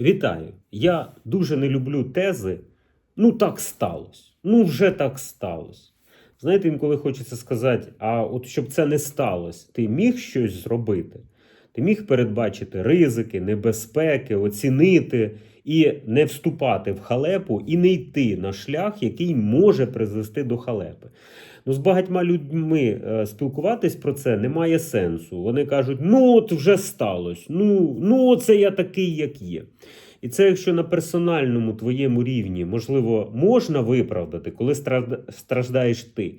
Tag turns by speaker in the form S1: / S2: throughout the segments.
S1: Вітаю! Я дуже не люблю тези. Ну, так сталося. Ну, вже так сталося. Знаєте, інколи хочеться сказати: а от щоб це не сталося, ти міг щось зробити? Міг передбачити ризики, небезпеки, оцінити і не вступати в халепу, і не йти на шлях, який може призвести до халепи. Ну, з багатьма людьми е, спілкуватись про це немає сенсу. Вони кажуть: ну от вже сталося, ну, ну це я такий, як є. І це, якщо на персональному твоєму рівні, можливо, можна виправдати, коли стражда- страждаєш ти.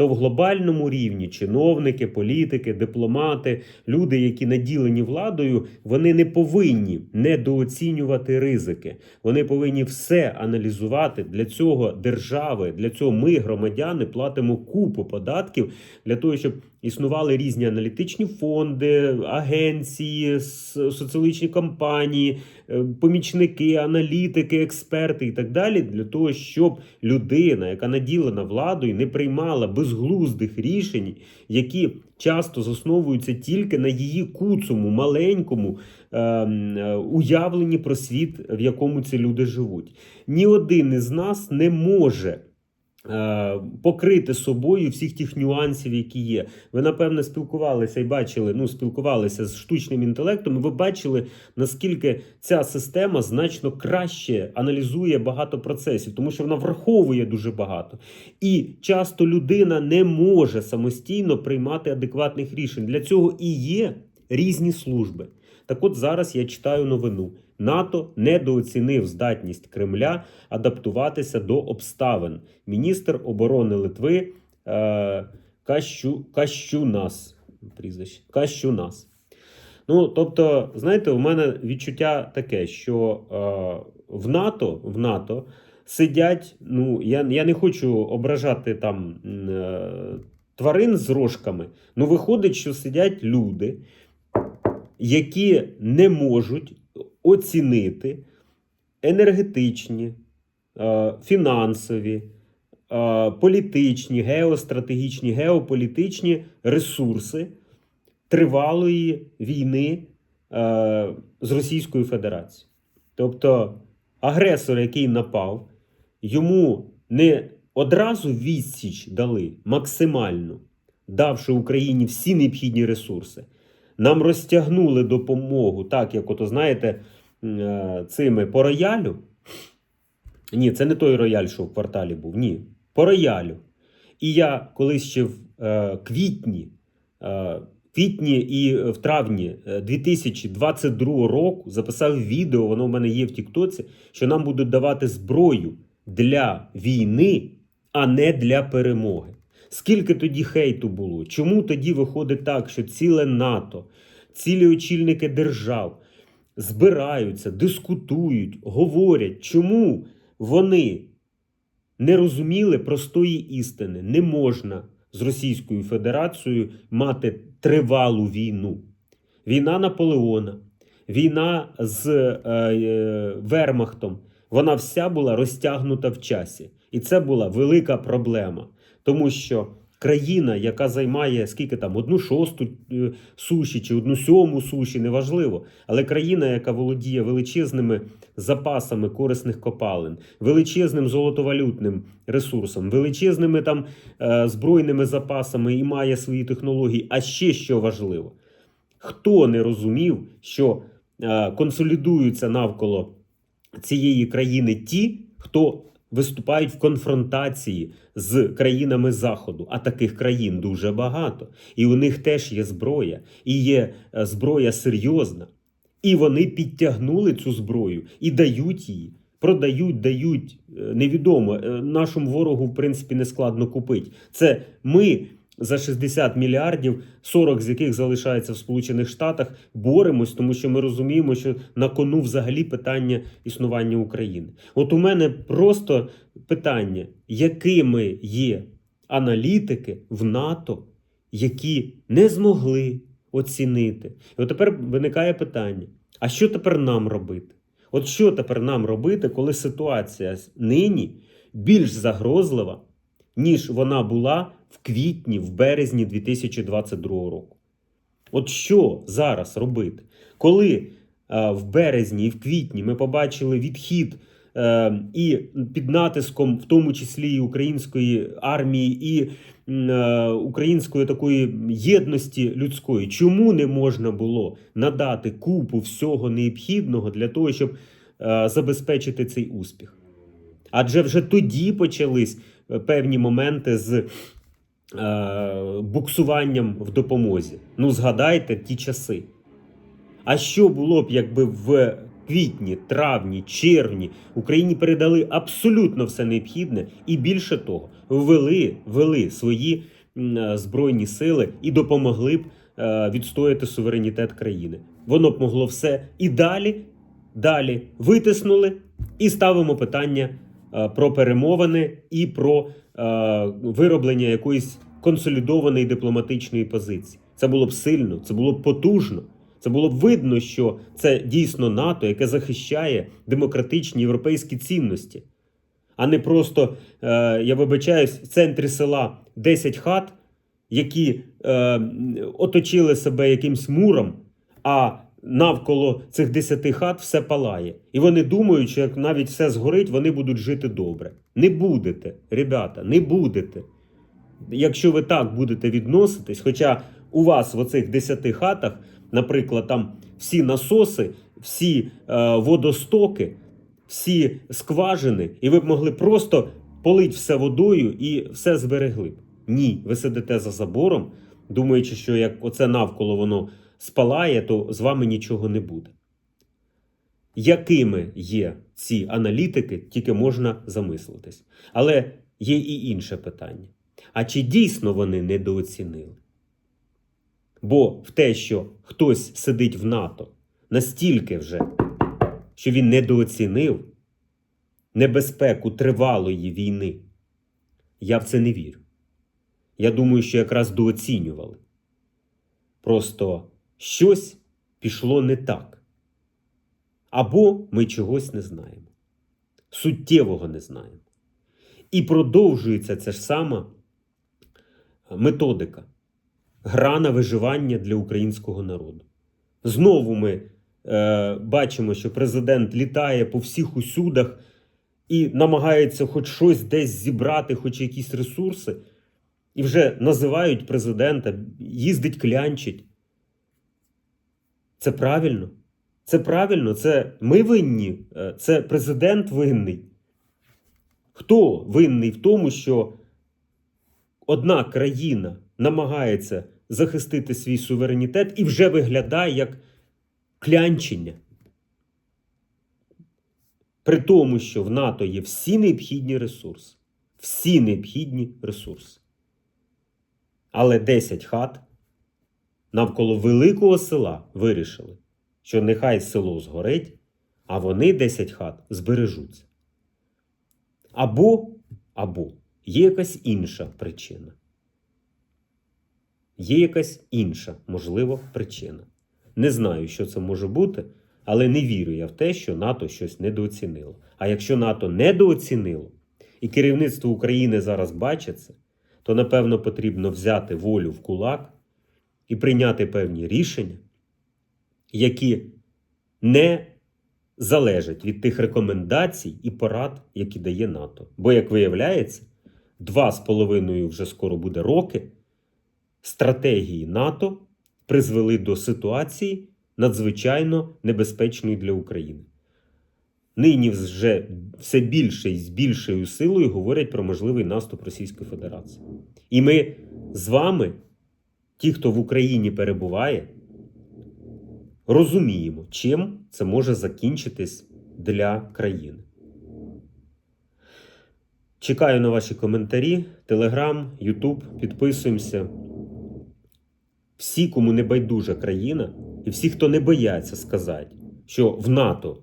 S1: То в глобальному рівні чиновники, політики, дипломати, люди, які наділені владою, вони не повинні недооцінювати ризики. Вони повинні все аналізувати. Для цього держави, для цього ми, громадяни, платимо купу податків для того, щоб існували різні аналітичні фонди, агенції, соціологічні компанії, е, помічники, аналітики, експерти і так далі, для того, щоб людина, яка наділена владою, не приймала безглуздих рішень, які часто засновуються тільки на її куцому, маленькому ем, е, уявленні про світ, в якому ці люди живуть. Ні один із нас не може. Е, Покрити собою всіх тих нюансів, які є. Ви напевно спілкувалися і бачили, ну спілкувалися з штучним інтелектом. Ви бачили, наскільки ця система значно краще аналізує багато процесів, тому що вона враховує дуже багато. І часто людина не може самостійно приймати адекватних рішень. Для цього і є різні служби. Так от зараз я читаю новину. НАТО недооцінив здатність Кремля адаптуватися до обставин. Міністр оборони Литви е, Кащу, Кащунас. Прізвище Кащунас. Ну, тобто, знаєте, у мене відчуття таке, що е, в НАТО, в НАТО сидять. Ну, я, я не хочу ображати там е, тварин з рожками. Ну, виходить, що сидять люди, які не можуть оцінити енергетичні, е, фінансові, е, політичні, геостратегічні, геополітичні ресурси тривалої війни е, з Російською Федерацією. Тобто агресор, який напав, йому не одразу відсіч дали максимально, давши Україні всі необхідні ресурси. Нам розтягнули допомогу, так як, ото, знаєте, е, цими по роялю. Ні, це не той рояль, що в кварталі був. Ні. По роялю. І я колись ще в е, квітні, е, квітні і в травні е, 2022 року записав відео, воно в мене є в Тіктоці, що нам будуть давати зброю для війни, а не для перемоги. Скільки тоді хейту було? Чому тоді виходить так, що ціле НАТО, цілі очільники держав збираються, дискутують, говорять, чому вони не розуміли простої істини? Не можна з Російською Федерацією мати тривалу війну. Війна Наполеона, війна з е, е, Вермахтом, вона вся була розтягнута в часі. І це була велика проблема. Тому що країна, яка займає скільки там, одну шосту е, суші чи одну сьому суші, неважливо, але країна, яка володіє величезними запасами корисних копалин, величезним золотовалютним ресурсом, величезними там е, збройними запасами і має свої технології. А ще що важливо, хто не розумів, що е, консолідуються навколо цієї країни ті, хто виступають в конфронтації з країнами Заходу, а таких країн дуже багато. І у них теж є зброя, і є е, зброя серйозна. І вони підтягнули цю зброю і дають її. Продають, дають, е, невідомо. Е, Нашому ворогу, в принципі, не складно купити. Це ми за 60 мільярдів, 40 з яких залишається в Сполучених Штатах, боремось, тому що ми розуміємо, що на кону взагалі питання існування України. От у мене просто питання, якими є аналітики в НАТО, які не змогли оцінити. І от тепер виникає питання: а що тепер нам робити? От що тепер нам робити, коли ситуація нині більш загрозлива, ніж вона була в квітні, в березні 2022 року? От що зараз робити? Коли е, в березні і в квітні ми побачили відхід е, і під натиском, в тому числі і української армії, і е, української такої єдності людської, чому не можна було надати купу всього необхідного для того, щоб е, забезпечити цей успіх? Адже вже тоді почались певні моменти з е, буксуванням в допомозі. Ну, згадайте ті часи. А що було б, якби в квітні, травні, червні Україні передали абсолютно все необхідне і більше того, ввели, ввели свої е, збройні сили і допомогли б е, відстояти суверенітет країни. Воно б могло все і далі, далі витиснули і ставимо питання е, про перемовини і про е, вироблення якоїсь консолідованої дипломатичної позиції. Це було б сильно, це було б потужно. Це було б видно, що це дійсно НАТО, яке захищає демократичні європейські цінності, а не просто, е, я вибачаюсь, в центрі села 10 хат, які е, оточили себе якимсь муром, а навколо цих 10 хат все палає. І вони думають, що як навіть все згорить, вони будуть жити добре. Не будете, ребята, не будете. Якщо ви так будете відноситись, хоча у вас в оцих 10 хатах, наприклад, там всі насоси, всі е, водостоки, всі скважини, і ви б могли просто полить все водою і все зберегли б. Ні, ви сидите за забором, думаючи, що як оце навколо воно спалає, то з вами нічого не буде. Якими є ці аналітики, тільки можна замислитись. Але є і інше питання. А чи дійсно вони недооцінили? Бо в те, що хтось сидить в НАТО настільки вже, що він недооцінив небезпеку тривалої війни, я в це не вірю. Я думаю, що якраз дооцінювали. Просто щось пішло не так. Або ми чогось не знаємо. Суттєвого не знаємо. І продовжується ця ж сама методика гра на виживання для українського народу. Знову ми е, бачимо, що президент літає по всіх усюдах і намагається хоч щось десь зібрати, хоч якісь ресурси, і вже називають президента, їздить клянчить. Це правильно. Це правильно, це ми винні, е, це президент винний. Хто винний в тому, що одна країна намагається захистити свій суверенітет і вже виглядає як клянчення? При тому, що в НАТО є всі необхідні ресурси. Всі необхідні ресурси. Але 10 хат навколо великого села вирішили, що нехай село згорить, а вони 10 хат збережуться. Або, або є якась інша причина. Є якась інша, можливо, причина. Не знаю, що це може бути, але не вірю я в те, що НАТО щось недооцінило. А якщо НАТО недооцінило, і керівництво України зараз бачить це, то напевно потрібно взяти волю в кулак і прийняти певні рішення, які не залежать від тих рекомендацій і порад, які дає НАТО. Бо, як виявляється, два з половиною вже скоро буде роки стратегії НАТО призвели до ситуації надзвичайно небезпечної для України. Нині вже все більше і з більшою силою говорять про можливий наступ Російської Федерації. І ми з вами, ті, хто в Україні перебуває, розуміємо, чим це може закінчитись для країни. Чекаю на ваші коментарі, Телеграм, Ютуб, підписуємося. Всі, кому не байдужа країна, і всі, хто не бояться сказати, що в НАТО.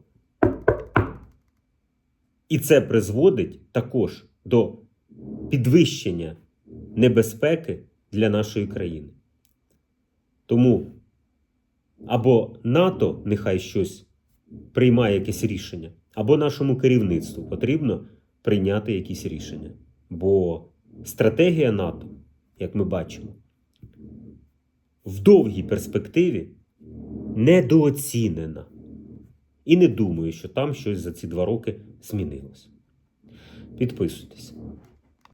S1: І це призводить також до підвищення небезпеки для нашої країни. Тому або НАТО нехай щось приймає якесь рішення, або нашому керівництву потрібно прийняти якісь рішення. Бо стратегія НАТО, як ми бачимо, в довгій перспективі недооцінена. І не думаю, що там щось за ці два роки змінилось. Підписуйтесь.